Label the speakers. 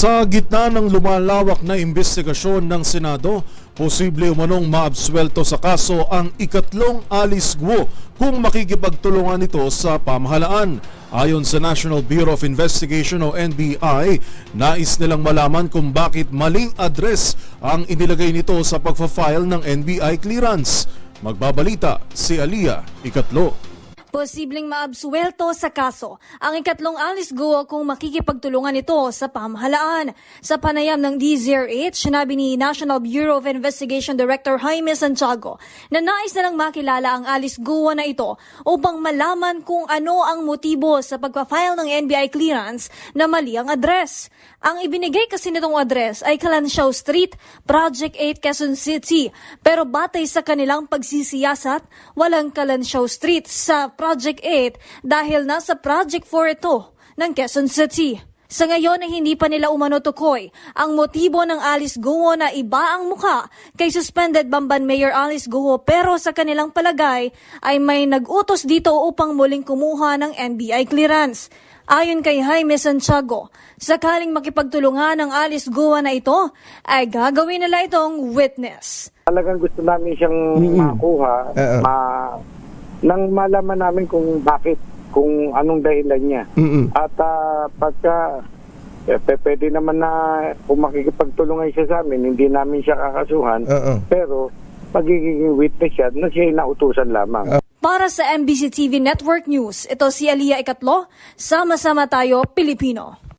Speaker 1: Sa gitna ng lumalawak na investigasyon ng Senado, posible umanong maabswelto sa kaso ang ikatlong Alice Guo kung makikipagtulungan ito sa pamahalaan. Ayon sa National Bureau of Investigation o NBI, nais nilang malaman kung bakit maling address ang inilagay nito sa pagfa-file ng NBI clearance. Magbabalita si Aliyah Ikatlo.
Speaker 2: Posibleng maabsuelto sa kaso ang ikatlong Alice Guo kung makikipagtulungan ito sa pamahalaan. Sa panayam ng DZRH, sinabi ni National Bureau of Investigation Director Jaime Santiago na nais na lang makilala ang Alice Guo na ito upang malaman kung ano ang motibo sa pagpa-file ng NBI clearance na mali ang address. Ang ibinigay kasi nitong address ay Kalansiaw Street, Project 8, Quezon City. Pero batay sa kanilang pagsisiyasat, walang Kalansiaw Street sa Project 8 dahil nasa Project 4 ito ng Quezon City. Sa ngayon ay hindi pa nila umano tukoy ang motibo ng Alice Guo na iba ang muka kay suspended Bamban Mayor Alice Guo pero sa kanilang palagay ay may nag-utos dito upang muling kumuha ng NBI clearance. Ayon kay Jaime Santiago, sakaling makipagtulungan ng Alice Guo na ito, ay gagawin nila itong witness.
Speaker 3: Talagang gusto namin siyang makuha,
Speaker 4: Oo.
Speaker 3: ma, nang malaman namin kung bakit, kung anong dahilan niya.
Speaker 4: Mm-mm.
Speaker 3: At ah, pagka eh, pwede naman na kung makikipagtulungan siya sa amin, hindi namin siya kakasuhan.
Speaker 4: Oo.
Speaker 3: Pero magiging witness siya na siya ay nautusan lamang.
Speaker 2: Para sa MBC TV Network News, ito si Aliyah Ikatlo, sama-sama tayo Pilipino.